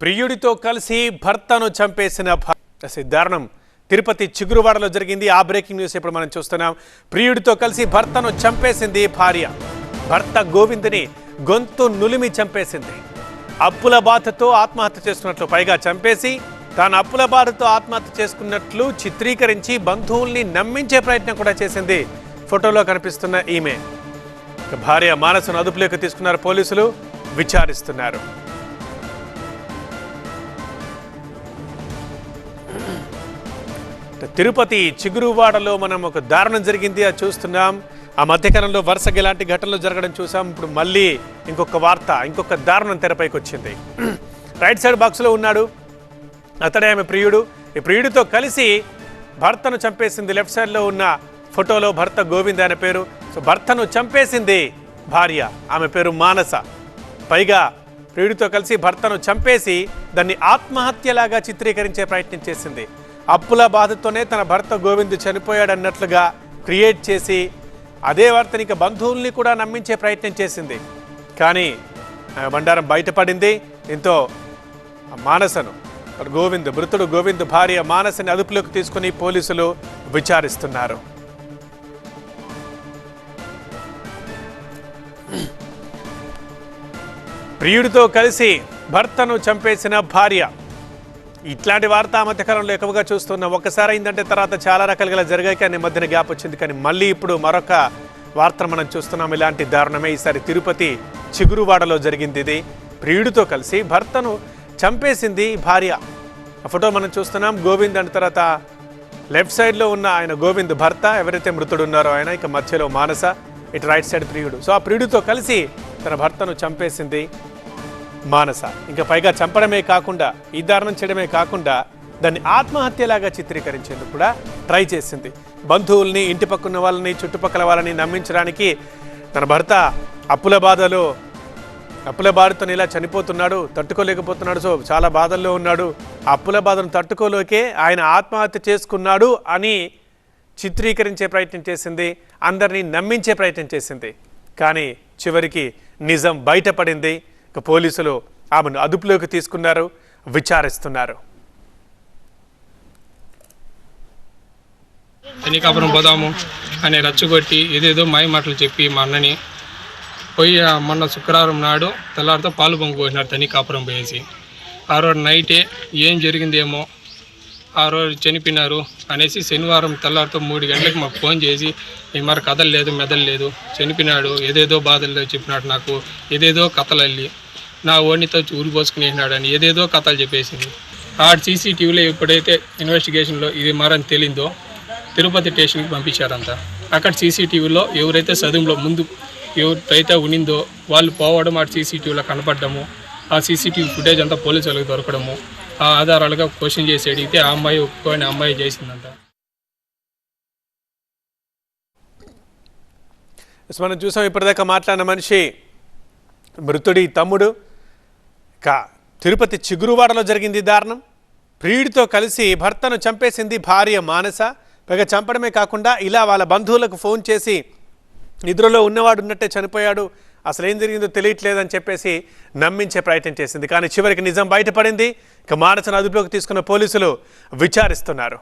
ప్రియుడితో కలిసి భర్తను చంపేసిన దారుణం. తిరుపతి చిగురువాడలో జరిగింది. ఆ బ్రేకింగ్ న్యూస్ ఇప్పుడు మనం చూస్తున్నాం. ప్రియుడితో కలిసి భర్తను చంపేసింది భార్య. భర్త గోవింద్ని గొంతు నులిమి చంపేసింది. అప్పుల బాధతో ఆత్మహత్య చేసుకున్నట్లు పైగా చంపేసి తాను అప్పుల బాధతో ఆత్మహత్య చేసుకున్నట్లు చిత్రీకరించి బంధువుల్ని నమ్మించే ప్రయత్నం కూడా చేసింది. ఫోటోలో కనిపిస్తున్న ఈమె. భార్య మానసును అదుపులోకి తీసుకున్నారు పోలీసులు. విచారిస్తున్నారు. తిరుపతి చిగురువాడలో మనం ఒక దారుణం జరిగింది అది చూస్తున్నాం. ఆ మధ్యకాలంలో వరుసగా ఇలాంటి ఘటనలు జరగడం చూసాం. ఇప్పుడు మళ్ళీ ఇంకొక వార్త ఇంకొక దారుణం తెరపైకి వచ్చింది. రైట్ సైడ్ బాక్స్లో ఉన్నాడు. అతడే ఆమె ప్రియుడు. ఈ ప్రియుడితో కలిసి భర్తను చంపేసింది. లెఫ్ట్ సైడ్లో ఉన్న ఫోటోలో భర్త గోవింద్ అనే పేరు. సో భర్తను చంపేసింది భార్య. ఆమె పేరు మానస. పైగా ప్రియుడితో కలిసి భర్తను చంపేసి దాన్ని ఆత్మహత్యలాగా చిత్రీకరించే ప్రయత్నం చేసింది. అప్పుల బాధతోనే తన భర్త గోవింద్ చనిపోయాడన్నట్లుగా క్రియేట్ చేసి అదే వార్తని ఇక బంధువుల్ని కూడా నమ్మించే ప్రయత్నం చేసింది. కానీ బండారం బయటపడింది. దీంతో మానసను గోవింద్ మృతుడు గోవింద్ భార్య మానసని అదుపులోకి తీసుకుని పోలీసులు విచారిస్తున్నారు. ప్రియుడితో కలిసి భర్తను చంపేసిన భార్య ఇట్లాంటి వార్త ఆ మధ్యకాలంలో ఎక్కువగా చూస్తున్నాం ఒక్కసారి అయిందంటే తర్వాత చాలా రకాలుగా జరిగాయి కానీ మధ్యన గ్యాప్ వచ్చింది కానీ మళ్ళీ ఇప్పుడు మరొక వార్తను మనం చూస్తున్నాం. ఇలాంటి దారుణమే ఈసారి తిరుపతి చిగురువాడలో జరిగింది ఇది. ప్రియుడితో కలిసి భర్తను చంపేసింది భార్య. ఆ ఫోటో మనం చూస్తున్నాం. గోవింద్ అండ్ తర్వాత లెఫ్ట్ సైడ్లో ఉన్న ఆయన గోవింద్ భర్త. ఎవరైతే మృతుడు ఉన్నారో ఆయన ఇక మధ్యలో మానస. ఇటు రైట్ సైడ్ ప్రియుడు. సో ఆ ప్రియుడితో కలిసి తన భర్తను చంపేసింది. మానస. ఇంకా పైగా చంపడమే కాకుండా ఈ దారుణం చేయడమే కాకుండా దాన్ని ఆత్మహత్యలాగా చిత్రీకరించేందుకు కూడా ట్రై చేసింది. బంధువుల్ని ఇంటి పక్కన వాళ్ళని చుట్టుపక్కల వాళ్ళని నమ్మించడానికి తన భర్త అప్పుల బాధలో అప్పుల బాధతో ఇలా చనిపోతున్నాడు తట్టుకోలేకపోతున్నాడు సో చాలా బాధల్లో ఉన్నాడు. అప్పుల బాధను తట్టుకోలేకే ఆయన ఆత్మహత్య చేసుకున్నాడు అని చిత్రీకరించే ప్రయత్నం చేసింది అందరినీ నమ్మించే ప్రయత్నం చేసింది. కానీ చివరికి నిజం బయటపడింది. ఇక పోలీసులు ఆమెను అదుపులోకి తీసుకున్నారు విచారిస్తున్నారు. శనికాపురం పోదాము అని రచ్చగొట్టి ఏదేదో మాయ మాటలు చెప్పి మా అన్నని పోయి మొన్న శుక్రవారం నాడు తెల్లారితో పాలు పొంగిపోసినారు తనికాపురం పోయేసి. ఆ రోజు నైటే ఏం జరిగిందేమో ఆ రోజు చనిపోయినారు అనేసి శనివారం తెల్లారితో మూడు గంటలకు మాకు ఫోన్ చేసి ఈ మరి కథలు లేదు మెదలు లేదు చనిపోయినాడు ఏదేదో బాధలు చెప్పినాడు నాకు ఏదేదో కథలు అల్లి నా ఓడితో ఊరి పోసుకునేసినాడు అని ఏదేదో కథలు చెప్పేసింది. ఆ సీసీటీవీలో ఎప్పుడైతే ఇన్వెస్టిగేషన్లో ఇది మరని తెలిందో తిరుపతి స్టేషన్కి పంపించారంతా అక్కడ సీసీటీవీలో ఎవరైతే చదువులో ముందు ఎవరైతే ఉనిందో వాళ్ళు పోవడం ఆ సీసీటీవీలో కనపడము ఆ సీసీటీవీ ఫుటేజ్ అంతా పోలీసు వాళ్ళకి దొరకడము ఆ ఆధారాలుగా క్వశ్చన్ చేసి అడిగితే ఆ అమ్మాయి ఒప్పుకొని అమ్మాయి చేసిందంట. మనం చూసాం ఇప్పటిదాకా మాట్లాడిన మనిషి మృతుడి తమ్ముడు కా తిరుపతి చిగురువాడలో జరిగింది దారుణం. ప్రియుడితో కలిసి భర్తను చంపేసింది భార్య మానస. పైగా చంపడమే కాకుండా ఇలా వాళ్ళ బంధువులకు ఫోన్ చేసి నిద్రలో ఉన్నవాడు ఉన్నట్టే చనిపోయాడు. అసలు ఏం జరిగిందో తెలియట్లేదని చెప్పేసి నమ్మించే ప్రయత్నం చేసింది. కానీ చివరికి నిజం బయటపడింది. ఇక మానసను అదుపులోకి తీసుకున్న పోలీసులు విచారిస్తున్నారు.